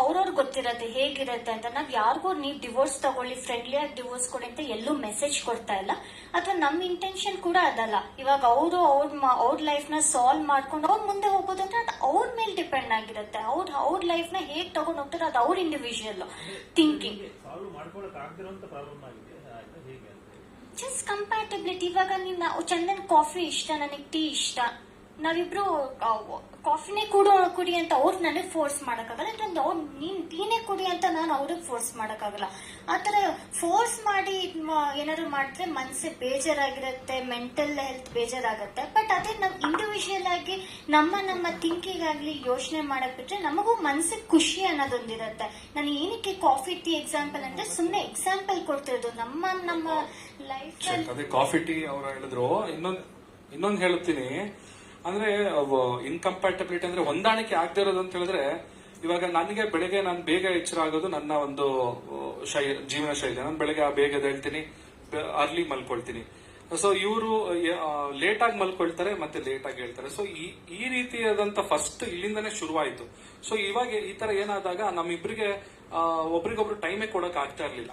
ಅವ್ರವ್ರಿಗೆ ಗೊತ್ತಿರತ್ತೆ ಹೇಗಿರತ್ತೆ ಅಂತ. ನಾವ್ ಯಾರಿಗೂ ನೀವು ಡಿವೋರ್ಸ್ ತಗೊಳ್ಳಿ ಫ್ರೆಂಡ್ಲಿ ಆಗಿ ಡಿವೋರ್ಸ್ ಕೊಡಿ ಅಂತ ಎಲ್ಲೂ ಮೆಸೇಜ್ ಕೊಡ್ತಾ ಇಲ್ಲ. ಅಥವಾ ನಮ್ ಇಂಟೆನ್ಷನ್ ಕೂಡ ಅದಲ್ಲ. ಇವಾಗ ಅವರು ಅವ್ರ ಅವ್ರ ಲೈಫ್ನ ಸಾಲ್ವ್ ಮಾಡ್ಕೊಂಡು ಅವ್ರ ಮುಂದೆ ಹೋಗೋದು ಅಂದ್ರೆ ಅದು ಅವ್ರ ಮೇಲೆ ಡಿಪೆಂಡ್ ಆಗಿರುತ್ತೆ. ಅವ್ರ ಅವ್ರ ಲೈಫ್ನ ಹೇಗ್ ತಗೊಂಡ್ ಹೋಗ್ತಾರೆ ಅದು ಅವ್ರ ಇಂಡಿವಿಜುವಲ್ ಥಿಂಕಿಂಗ್ ಜಸ್ಟ್ ಕಂಪ್ಯಾಟಬಿಲಿಟಿ ಇವಾಗ ನಾವು ಚಂದನ್ ಕಾಫಿ ಇಷ್ಟ ನನಗೆ ಟೀ ಇಷ್ಟ. ನಾವಿಬ್ರು ಕಾಫಿನೇ ಕುಡು ಕುಡಿ ಅಂತ ಅವ್ರು ನನಗೆ ಫೋರ್ಸ್ ಮಾಡಕ್ಕಾಗಲ್ಲ. ಯಾಕಂದ್ರೆ ಅವ್ರು ನೀನ್ ಟೀನೇ ಕುಡಿ ಅಂತ ನಾನು ಅವ್ರಿಗೆ ಫೋರ್ಸ್ ಮಾಡಕ್ಕಾಗಲ್ಲ. ಆತರ ಫೋರ್ಸ್ ಮಾಡಿ ಏನಾದ್ರು ಮಾಡಿದ್ರೆ ಮನ್ಸೆ ಬೇಜಾರಾಗಿರುತ್ತೆ ಮೆಂಟಲ್ ಹೆಲ್ತ್ ಬೇಜಾರಾಗುತ್ತೆ. ಬಟ್ ಅದೇ ನಾವು ಇಂಡಿವಿಜುವಲ್ ಆಗಿ ನಮ್ಮ ನಮ್ಮ ಥಿಂಕಿಂಗ್ ಆಗ್ಲಿ ಯೋಚನೆ ಮಾಡಕ್ ಬಿಟ್ರೆ ನಮಗೂ ಮನಸ್ಸಿಗೆ ಖುಷಿ ಅನ್ನೋದೊಂದಿರುತ್ತೆ. ನಾನು ಏನಕ್ಕೆ ಕಾಫಿ ಟೀ ಎಕ್ಸಾಂಪಲ್ ಅಂದ್ರೆ ಸುಮ್ಮನೆ ಎಕ್ಸಾಂಪಲ್ ಕೊಡ್ತಿರೋದು. ನಮ್ಮ ನಮ್ಮ ಲೈಫ್ ಕಾಫಿ ಟೀ ಅವ್ರು ಹೇಳಿದ್ರು. ಇನ್ನೊಂದ್ ಇನ್ನೊಂದ್ ಹೇಳ್ತೀನಿ. ಅಂದ್ರೆ ಇನ್ಕಂಪ್ಯಾಟಬಿಲಿಟಿ ಅಂದ್ರೆ ಹೊಂದಾಣಿಕೆ ಆಗದೆ ಇರೋದು ಅಂತ ಹೇಳಿದ್ರೆ, ಇವಾಗ ನನಗೆ ಬೆಳಗ್ಗೆ ನಾನು ಬೇಗ ಎಚ್ಚರ ಆಗೋದು ನನ್ನ ಒಂದು ಶೈ, ಜೀವನ ಶೈಲಿ. ನಾನು ಬೆಳಗ್ಗೆ ಬೇಗ ಹೇಳ್ತೀನಿ ಅರ್ಲಿ ಮಲ್ಕೊಳ್ತೀನಿ. ಸೊ ಇವರು ಲೇಟ್ ಆಗಿ ಮಲ್ಕೊಳ್ತಾರೆ, ಮತ್ತೆ ಲೇಟ್ ಆಗಿ ಹೇಳ್ತಾರೆ. ಸೊ ಈ ಈ ರೀತಿಯಾದಂತ ಫಸ್ಟ್ ಇಲ್ಲಿಂದನೇ ಶುರುವಾಯಿತು. ಸೊ ಇವಾಗ ಈ ತರ ಏನಾದಾಗ ನಮ್ಮಿಬ್ರಿಗೆ ಒಬ್ರಿಗೊಬ್ರು ಟೈಮೇ ಕೊಡಕ್ ಆಗ್ತಾ ಇರ್ಲಿಲ್ಲ.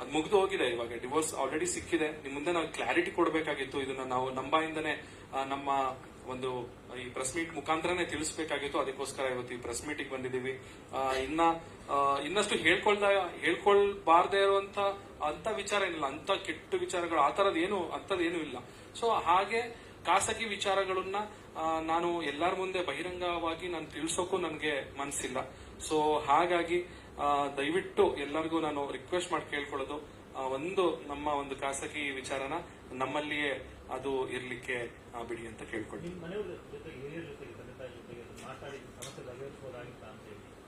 ಅದು ಮುಗಿದು ಹೋಗಿದೆ, ಇವಾಗ ಡಿವೋರ್ಸ್ ಆಲ್ರೆಡಿ ಸಿಕ್ಕಿದೆ. ನಿಮ್ ಮುಂದೆ ನಾವು ಕ್ಲಾರಿಟಿ ಕೊಡಬೇಕಾಗಿತ್ತು. ಇದನ್ನ ನಾವು ನಮ್ಮ ಬಾಯಿಂದನೇ ನಮ್ಮ ಒಂದು, ಈ ಪ್ರೆಸ್ ಮೀಟ್ ಮುಖಾಂತರನೇ ತಿಳಿಸಬೇಕಾಗಿತ್ತು. ಅದಕ್ಕೋಸ್ಕರ ಇವತ್ತು ಈ ಪ್ರೆಸ್ ಮೀಟಿಗೆ ಬಂದಿದ್ದೀವಿ. ಇನ್ನ ಇನ್ನಷ್ಟು ಹೇಳ್ಕೊಳ್ದ, ಹೇಳ್ಕೊಳ್ಬಾರ್ದೆ ಇರುವಂತ, ಅಂತ ವಿಚಾರ ಏನಿಲ್ಲ. ಅಂತ ಕೆಟ್ಟ ವಿಚಾರಗಳು, ಆ ತರದ್ ಏನು ಅಂತದೇನು ಇಲ್ಲ. ಸೊ ಹಾಗೆ ಖಾಸಗಿ ವಿಚಾರಗಳನ್ನ ನಾನು ಎಲ್ಲರ ಮುಂದೆ ಬಹಿರಂಗವಾಗಿ ನಾನು ತಿಳಿಸೋಕು ನನಗೆ ಮನಸ್ಸಿಲ್ಲ ಸೊ ಹಾಗಾಗಿ ದಯವಿಟ್ಟು ಎಲ್ಲರಿಗೂ ನಾನು ರಿಕ್ವೆಸ್ಟ್ ಮಾಡಿ ಕೇಳ್ಕೊಳ್ಳೋದು ಒಂದು ನಮ್ಮ ಒಂದು ಖಾಸಗಿ ವಿಚಾರನ ನಮ್ಮಲ್ಲಿಯೇ ಅದು ಇರ್ಲಿಕ್ಕೆ ಬಿಡಿ ಅಂತ ಹೇಳಿ.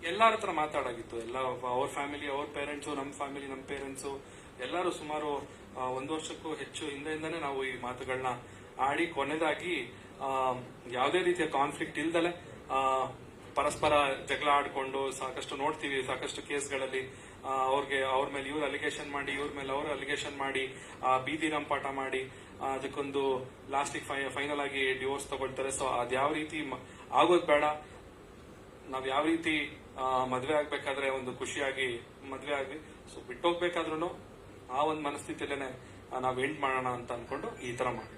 ಎಲ್ಲಾರ ಹತ್ರ ಮಾತಾಡಾಗಿತ್ತು ಎಲ್ಲ ಅವ್ರ ಫ್ಯಾಮಿಲಿ ಅವ್ರ ಪೇರೆಂಟ್ಸು ನಮ್ಮ ಫ್ಯಾಮಿಲಿ ನಮ್ಮ ಪೇರೆಂಟ್ಸು ಎಲ್ಲರೂ ಸುಮಾರು ಒಂದು ವರ್ಷಕ್ಕೂ ಹೆಚ್ಚು ಹಿಂದೆಯಿಂದಾನೆ ನಾವು ಈ ಮಾತುಗಳನ್ನ ಆಡಿ ಕೊನೆದಾಗಿ ಯಾವುದೇ ರೀತಿಯ ಕಾನ್ಫ್ಲಿಕ್ಟ್ ಇಲ್ದಲೆ ಪರಸ್ಪರ ಜಗಳ ಆಡ್ಕೊಂಡು ಸಾಕಷ್ಟು ನೋಡ್ತೀವಿ, ಸಾಕಷ್ಟು ಕೇಸ್ಗಳಲ್ಲಿ ಅವ್ರಿಗೆ ಅವ್ರ ಮೇಲೆ ಇವ್ರು ಅಲಿಗೇಷನ್ ಮಾಡಿ, ಇವ್ರ ಮೇಲೆ ಅವರ ಅಲಿಗೇಷನ್ ಮಾಡಿ ಬೀದಿ ರಂಪಾಟ ಮಾಡಿ ಅದಕ್ಕೊಂದು ಲಾಸ್ಟಿಗೆ ಫೈನಲ್ ಆಗಿ ಡಿವೋರ್ಸ್ ತಗೊಳ್ತಾರೆ. ಸೊ ಅದ್ಯಾವ ರೀತಿ ಆಗೋದ್ ಬೇಡ. ನಾವ್ ಯಾವ ರೀತಿ ಮದ್ವೆ ಆಗ್ಬೇಕಾದ್ರೆ ಒಂದು ಖುಷಿಯಾಗಿ ಮದ್ವೆ ಆಗ್ಲಿ. ಸೊ ಬಿಟ್ಟೋಗ್ಬೇಕಾದ್ರೂ ಆ ಒಂದು ಮನಸ್ಥಿತಿಯಲ್ಲೇನೆ ನಾವ್ ಎಂಡ್ ಮಾಡೋಣ ಅಂತ ಅನ್ಕೊಂಡು ಈ ತರ ಮಾಡಿ